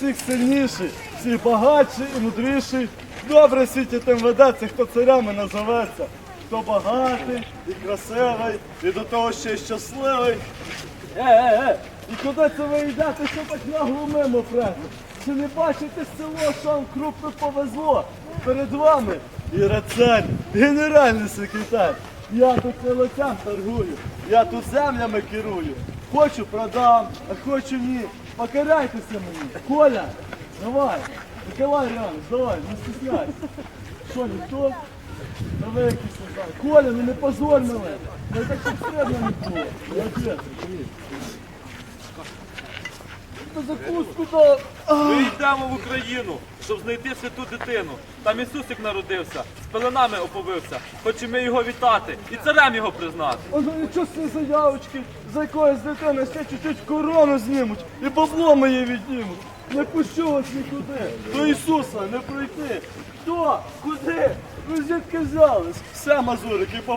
Всіх сильніший, всіх багатший і мудріший. Добре світить тим ведеться, хто царями назоветься. Хто багатий і красивий, і до того ще й щасливий. Е, е, е, і куди це ви йдете, що так нагло мимо прете? Чи не бачите село, що вам крупно повезло? Перед вами і рецель, генеральний секретар. Я тут не торгую, я тут землями керую. Хочу продам, а хочу ні. Покарайтеся мені. Коля, давай. Миколай Іванович, давай, не стесняйся. Що, ніхто? Давай якийсь не. Коля, ну не позорь мене. Я так щоб не було. Молодець, привіт. Та закуску дав. Ми йдемо в Україну, щоб знайти святу дитину. Там Ісусик народився, з пеленами оповився. Хочемо його вітати і царем його признати. Ну нічого з цієї заявочки, за якоїсь дитини ще чуть-чуть корону знімуть і бабло моє віднімуть. Не пущу вас нікуди. До Ісуса не пройти. Хто? Куди? Ви звідки взялись? Все, мазурики,